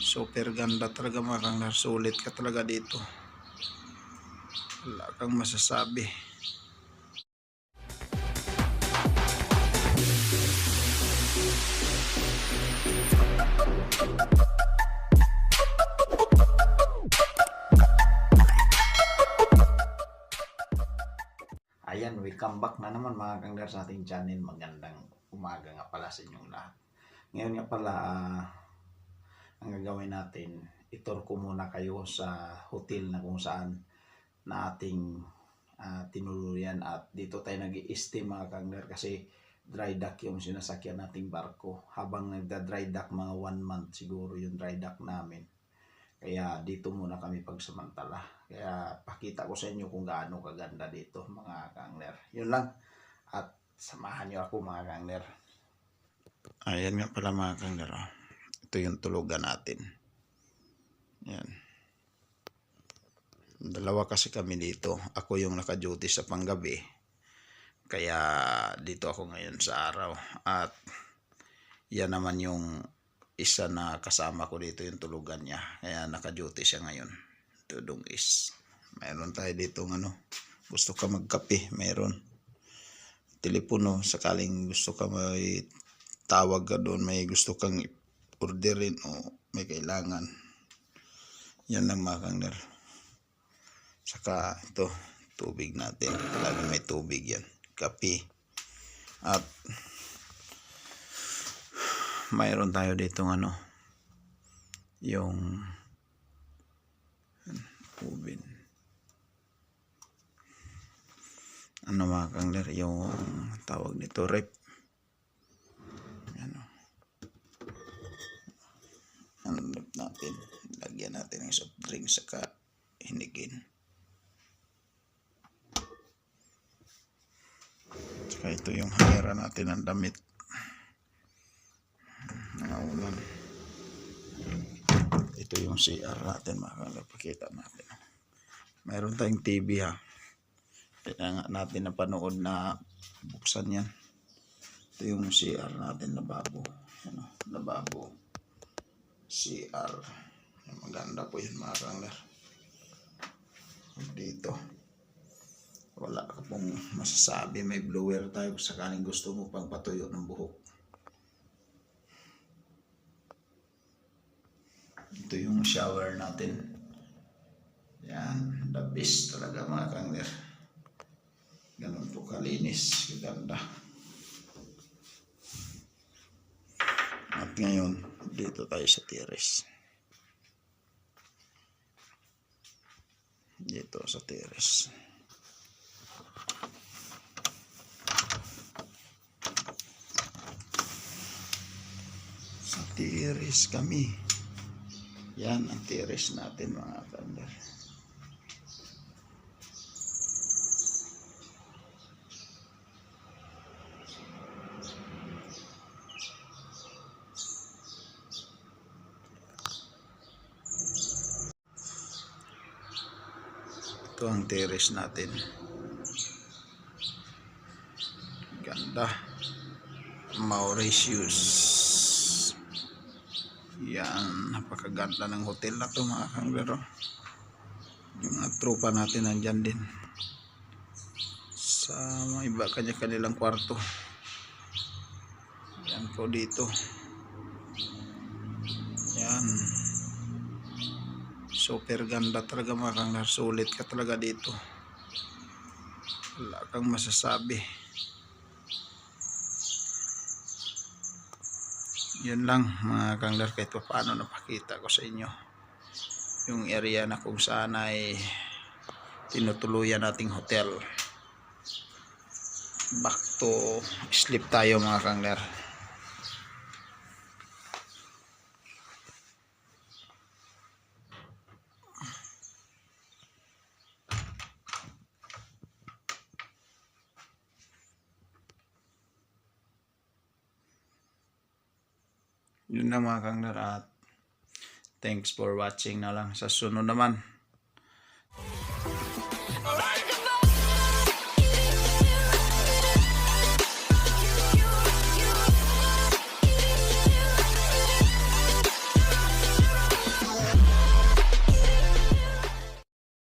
Super ganda talaga mga kangler. Sulit ka talaga dito. Wala kang masasabi. Ayan, welcome back na naman mga kangler sa ating channel. Magandang umaga nga pala sa inyong lahat. Ngayon nga pala, ah, ang gagawin natin, itur ko muna kayo sa hotel na kung saan na ating ah, tinuluyan. At dito tayo nag i mga kangler kasi dry dock yung sinasakyan nating barko. Habang nagda-dry dock mga one month siguro yung dry dock namin. Kaya dito muna kami pagsamantala. Kaya pakita ko sa inyo kung gaano kaganda dito mga kangler. Yun lang. At samahan nyo ako mga kangler. Ayan nga pala mga kangler oh. Ito yung tulugan natin. Yan. Dalawa kasi kami dito. Ako yung naka-duty sa panggabi. Kaya dito ako ngayon sa araw. At yan naman yung isa na kasama ko dito yung tulugan niya. Kaya naka-duty siya ngayon. Tudong is. Mayroon tayo dito ano. Gusto ka magkape? Mayroon telepono. Sakaling gusto ka may tawag ka doon may gusto kang orderin o may kailangan. Yan lang mga kangler saka ito tubig natin. Lagi may tubig yan. Kape. At mayroon tayo dito ano yung ubin ano mga kangler yung tawag nito rep ano rep natin lagyan natin ng soft drink saka hinigin saka ito yung hangera natin ng damit Naulan. Ito yung CR natin mga kangler. Pakita natin. Mayroon tayong TV ha. Kailangan natin na panood na buksan yan. Ito yung CR natin na babo. Ano, na babo. CR. Maganda po yun mga kangler. Dito. Wala ka pong masasabi. May blower tayo sakaling gusto mo pang patuyo ng buhok. Ito yung shower natin. Yan, the best talaga mga kangler. Ganun po kalinis, ganda. At ngayon, dito tayo sa terrace. Dito sa terrace. Sa terrace kami. Yan ang terrace natin mga kandar. Ito ang terrace natin. Ganda. Mauritius. Yan, napakaganda ng hotel na to mga kanglero. Yung mga tropa natin nandyan din. Sa mga iba kanya-kanilang kwarto. Yan po dito. Yan. Super ganda talaga mga kanglero. Sulit ka talaga dito. Wala kang masasabi. yun lang mga kangler kahit pa paano napakita ko sa inyo yung area na kung saan ay tinutuluyan nating hotel back to sleep tayo mga kangler yun na mga kangler at thanks for watching na lang sa sunod naman